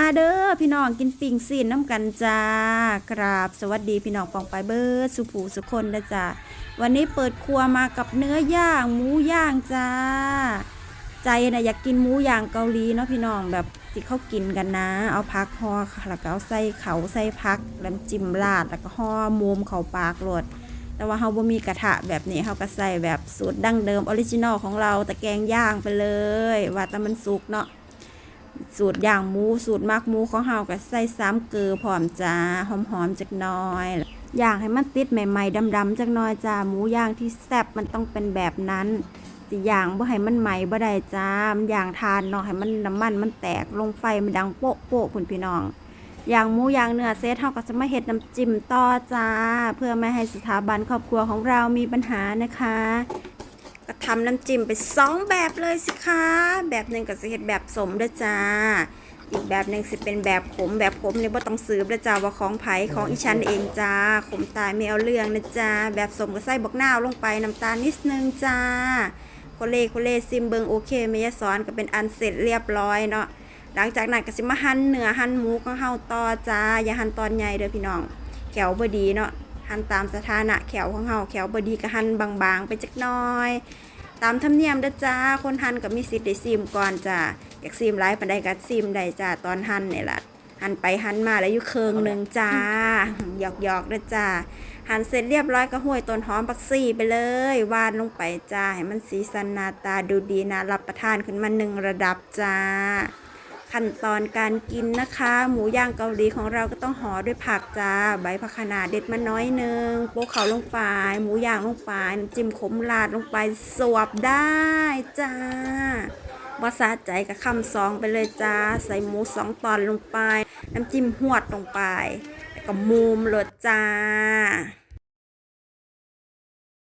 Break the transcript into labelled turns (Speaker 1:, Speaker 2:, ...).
Speaker 1: มาเด้อพี่น้องกินปิ่งซีนน้ำกันจ้ากราบสวัสดีพี่น้องปองไปเบิร์ดสุผูสุคนนะจ้าวันนี้เปิดครัวมากับเนื้อย่างหมูย่างจ้า ใจนะอยากกินหมูย่างเกาหลีเนาะพี่น้องแบบที่เขากินกันนะ เอาพักห่อแล้วก็เอาใส่เขาใส่พักแล้วจิ้มราดแล้วก็ห่อมุมเขาปากโหลดแต่ว่าเราบ่มีกระทะแบบนี้เราก็ใส่แบบสูตรดั้งเดิมออริจินอลของเราแต่แกงย่างไปเลย ว่าแต่มันสุกเนาะ สูตรย่างหมูสูตรมักหมูของเฮาก็ใส่ซ้ำเกลือพร้อมจ้าหอมๆจักน้อยอย่างให้มันติดใหม่ๆดำๆจักน้อยจ้าหมูย่างที่แซ่บมันต้องเป็นแบบนั้นสิย่างบ่ให้มันใหม่บ่ได้จ้ามันย่างทานเนาะให้มันน้ำมันมันแตกลงไฟมันดังโป๊ะโป๊ะคุณพี่น้องอย่างหมูย่างเนื้อเซตเฮาก็จะมาเฮ็ดน้ำจิ้มต่อจ้า เพื่อไม่ให้สถาบันครอบครัวของเรามีปัญหานะคะ ก็ทำน้ำจิ้มไปสองแบบเลยสิคะ แบบหนึ่งก็จะเห็ดแบบสมด้วยจ้า อีกแบบหนึ่งสิเป็นแบบขมแบบขมเนี่ยบ่ต้องซื้อแล้วจ้าว่าของไผ่ของอีฉันเองจ้า ขมตายไม่เอาเรื่องนะจ้า แบบสมก็ใส่บักนาลงไปน้ำตาลนิดนึงจ้าโคเลโคเลซิมเบิงโอเคเมยสอนก็เป็นอันเสร็จเรียบร้อยเนาะหลังจากนั้นก็สิมาหั่นเนื้อหั่นหมูของเฮาต่อจ้าอย่าหั่นตอนใหญ่เด้อพี่น้องแขวบดีเนาะ หันตามสถานะแขวของเฮาแขวบดีก็หันบางๆ ไปจักน้อย ตามธรรมเนียมเด้อจ้า คนหันก็มีสิทธิ์ได้ซิมก่อนจ้าอยากซิมหลายปานใดก็ซิมได้จ้าตอนหันนี่ล่ะหันไปหันมาแล้วอยู่เคิงหนึ่งจ้าหยอกหยอกเด้อจ้าหันเสร็จเรียบร้อยก็ห้วยต้นหอมปักซี่ไปเลย วานลงไปจ้าให้มันสีสันนาตาดูดีน่ารับประทานขึ้นมาหนึ่งระดับจ้า ขั้นตอนการกินนะคะ หมูย่างเกาหลีของเราก็ต้องห่อด้วยผักจ้า ใบผักคะน้าเด็ดมาน้อยหนึงโปะเขาลงไป หมูย่างลงไปน้ำจิ้มขมราดลงไปสวบได้จ้าบาสาใจกับคำสองไปเลยจ้า ใส่หมูสองตอนลงไป น้ำจิ้มหวดลงไป แล้วก็มุมรสจ้า